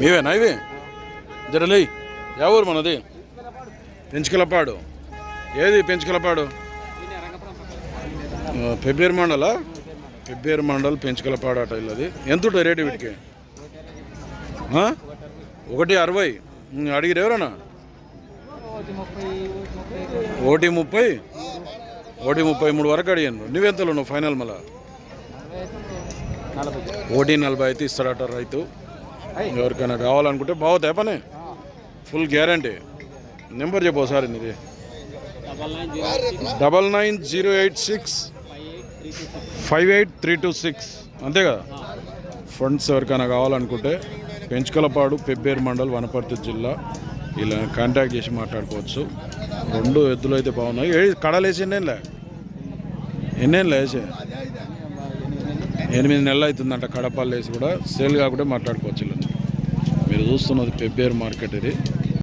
మీవేనా ఇవి? జరలే ఎవరు మనది? పెంచుకలపాడు. ఏది పెంచుకలపాడు? ఆ, పెబ్బేరు మండలా? పెబ్బేరు మండల్ పెంచుకలపాడు అట ఇల్లది. ఎంత రేటు వీటికి? ఒకటి అరవై. అడిగిరు ఎవరన్నా ఒకటి ముప్పై. ఒకటి ముప్పై మూడు వరకు అడిగాను. నువ్వెంతలో నువ్వు ఫైనల్ మళ్ళా? ఒకటి నలభై అయితే ఇస్తాడట రైతు. ఎవరికైనా కావాలనుకుంటే బాగుతాయి పని. Full guarantee. నెంబర్ చెప్పు ఒకసారి నీది. Double nine zero eight six five eight three two six. అంతే కదా? ఫ్రెండ్స్ ఎవరికైనా కావాలనుకుంటే పెంచుకలపాడు పెబ్బేరు మండల్ వనపర్తి జిల్లా ఇలా కాంటాక్ట్ చేసి మాట్లాడుకోవచ్చు. రెండు ఎద్దులు అయితే బాగున్నాయి. ఏ ఎన్నేళ్ళు వేసే? ఎనిమిది నెలలు అవుతుందంట కడపాలు వేసి కూడా. సేల్ కాకుండా మాట్లాడుకోవచ్చు మీరు చూస్తున్నది పెబ్బేరు మార్కెట్ ఇది.